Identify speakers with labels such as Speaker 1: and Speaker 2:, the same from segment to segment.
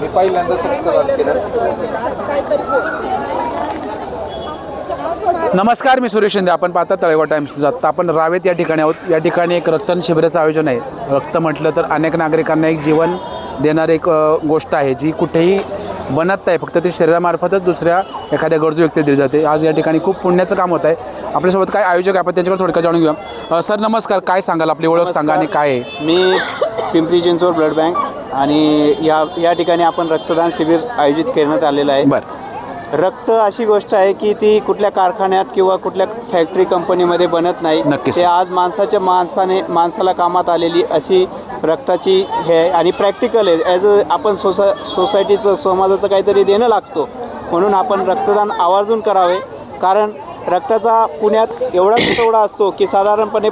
Speaker 1: मी पहिल्यांदा
Speaker 2: नमस्कार मी सुरेश शिंदे. आपण पाहता तळेवा टाइम्स आत्ता आपण रावेत या ठिकाणी आहोत. या ठिकाणी एक रक्तदान शिबिराचं आयोजन आहे. रक्त म्हटलं तर अनेक नागरिकांना एक जीवन देणारी एक गोष्ट आहे जी कुठेही बनत नाही. फक्त ती शरीरामार्फतच दुसऱ्या एखाद्या गरजू व्यक्ती दिली जाते. आज या ठिकाणी खूप पुण्याचं काम होत आहे. आपल्यासोबत काय आयोजक आहे? आपण त्यांच्याकडे थोडक्यात जाणून घेऊया. सर नमस्कार. काय सांगाल? आपली ओळख सांगा आणि काय आहे?
Speaker 3: मी पिंपरी चिंचवड ब्लड बँक आणि या या ठिकाणी आपण रक्तदान शिबिर आयोजित करण्यात आलेलं आहे.
Speaker 2: बरं.
Speaker 3: रक्त अशी गोष्ट आहे की ती कुठल्या कारखान्यात किंवा कुठल्या फॅक्टरी कंपनीमध्ये बनत नाही. ते आज माणसाच्या माणसाने माणसाला कामात आलेली अशी रक्ताची हे आहे. आणि प्रॅक्टिकल आहे. ॲज अ आपण सोसा सोसायटीचं समाजाचं काहीतरी देणं लागतो. म्हणून आपण रक्तदान आवर्जून करावे. कारण रक्ताचा पुण्यात एवढा तुटवडा असतो की साधारणपणे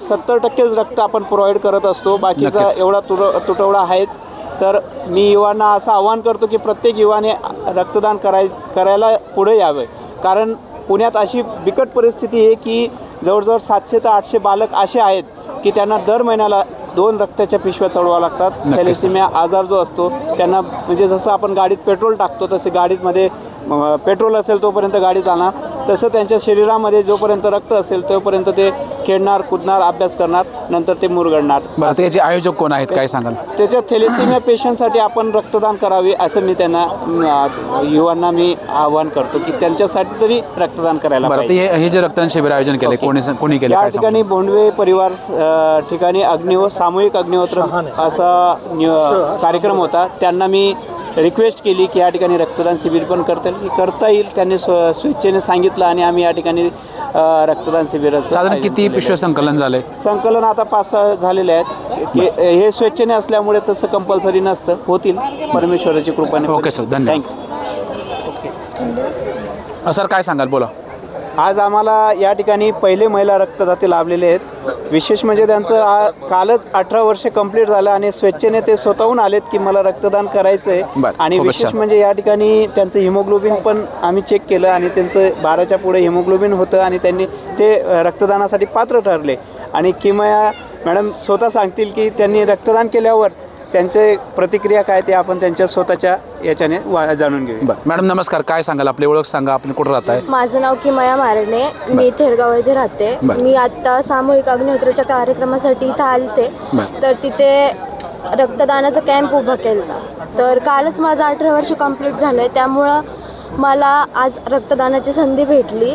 Speaker 3: सत्तर टक्केच रक्त आपण प्रोव्हाइड करत असतो. बाकीचा. एवढा तुर तुटवडा आहेच. तर मी युवांना असं आवाहन करतो की प्रत्येक युवाने रक्तदान कराय करायला पुढे यावे. कारण पुण्यात अशी बिकट परिस्थिती आहे की जवळजवळ सातशे ते आठशे बालक असे आहेत की त्यांना दर महिन्याला दोन रक्ताच्या पिशव्या चढवाव्या लागतात. थॅलेसिमिया आजार जो असतो त्यांना म्हणजे जसं आपण गाडीत पेट्रोल टाकतो तसे गाडीमध्ये म, पेट्रोल असेल तोपर्यंत गाडी चालणार. तसं त्यांच्या शरीरामध्ये जोपर्यंत रक्त असेल तोपर्यंत ते खेळणार कुदणार अभ्यास करणार नंतर ते मुरगडणार.
Speaker 2: बरं आता याचे आयोजक कोण आहेत? काय सांगाल?
Speaker 3: त्याच्या थेलेसिमिया पेशंटसाठी आपण रक्तदान करावे असं मी त्यांना युवांना मी आवाहन करतो की त्यांच्यासाठी तरी रक्तदान करायला
Speaker 2: बरं हे हे जे रक्तदान शिबिर आयोजन केलं. कोणी कोणी केलं
Speaker 3: या ठिकाणी बोंडवे परिवार ठिकाणी अग्निव सामूहिक अग्निहोत्र असा कार्यक्रम होता. त्यांना मी रिक्वेस्ट केली की या ठिकाणी रक्तदान शिबिर पण करता येईल करता येईल त्यांनी स्व स्वेच्छेने सांगितलं आणि आम्ही या ठिकाणी अ, रक्तदान शिबिराचं
Speaker 2: साधारण
Speaker 3: आयोजन
Speaker 2: किती
Speaker 3: केलेलं
Speaker 2: पिशव्या संकलन झाले?
Speaker 3: आहे. संकलन आता पाच सहा झालेले आहेत. की हे स्वेच्छेने असल्यामुळे तसं कंपल्सरी नसतं. होतील. परमेश्वराची कृपाने
Speaker 2: ओके सर, धन्यवाद.
Speaker 3: You.
Speaker 2: सर काय सांगाल? बोला.
Speaker 3: आज आम्हाला या ठिकाणी पहिले महिला रक्तदाते लाभलेले आहेत. विशेष म्हणजे त्यांचं आ कालच अठरा वर्ष कंप्लीट झालं आणि स्वेच्छेने ते स्वतःहून आलेत की मला रक्तदान करायचं आहे
Speaker 2: बरं,
Speaker 3: आणि
Speaker 2: खूपच
Speaker 3: विशेष
Speaker 2: छान.
Speaker 3: म्हणजे या ठिकाणी त्यांचं हिमोग्लोबिन पण आम्ही चेक केलं आणि त्यांचं बाराच्या पुढे हिमोग्लोबिन होतं आणि त्यांनी ते अ, रक्तदानासाठी पात्र ठरले. आणि किमया मॅडम स्वतः सांगतील की त्यांनी रक्तदान केल्यावर त्यांचे प्रतिक्रिया काय ते आपण त्यांच्या स्वतःच्या याच्याने वा जाणून घेऊया.
Speaker 2: बरं. मॅडम नमस्कार. काय सांगाल? आपली ओळख सांगा. आपण कुठं राहत आहे
Speaker 4: माझं नाव किमया मारणे. मी थेरगाव येथे राहते.
Speaker 2: बरं.
Speaker 4: मी आत्ता सामूहिक अग्निहोत्राच्या कार्यक्रमासाठी इथं आलते.
Speaker 2: बरं.
Speaker 4: तर तिथे रक्तदानाचा कॅम्प उभा केला. तर कालच माझं अठरा वर्ष कंप्लीट झालं आहे त्यामुळं मला आज रक्तदानाची संधी भेटली.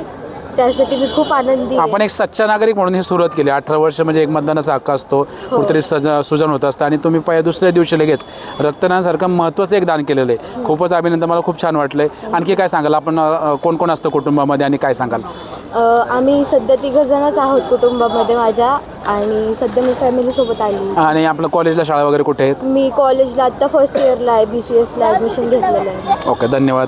Speaker 4: त्यासाठी मी खूप आनंदी आहे.
Speaker 2: आपण एक सच्चा नागरिक म्हणून ही सुरुवात केली. अठरा वर्ष म्हणजे एक मतदानाचा हक्क असतो कुठेतरी सज सुजन होत असतं आणि तुम्ही पहिल्या दुसऱ्या दिवशी लगेच रक्तदानासारखं महत्त्वाचं एक दान केलेलं आहे. खूपच अभिनंदन. मला खूप छान वाटलं आहे आणखी काय सांगाल? आपण अ, कोण कोण असतं कुटुंबामध्ये आणि काय सांगाल?
Speaker 4: अ, आम्ही सध्या तिघंजणच आहोत कुटुंबामध्ये माझ्या आणि सध्या मी फॅमिलीसोबत आली.
Speaker 2: आणि आपलं कॉलेजला शाळा वगैरे कुठे आहेत?
Speaker 4: मी कॉलेजला आत्ता फर्स्ट इयरला आहे बी सी एसला ॲडमिशन घेतलेलं आहे.
Speaker 2: ओके धन्यवाद.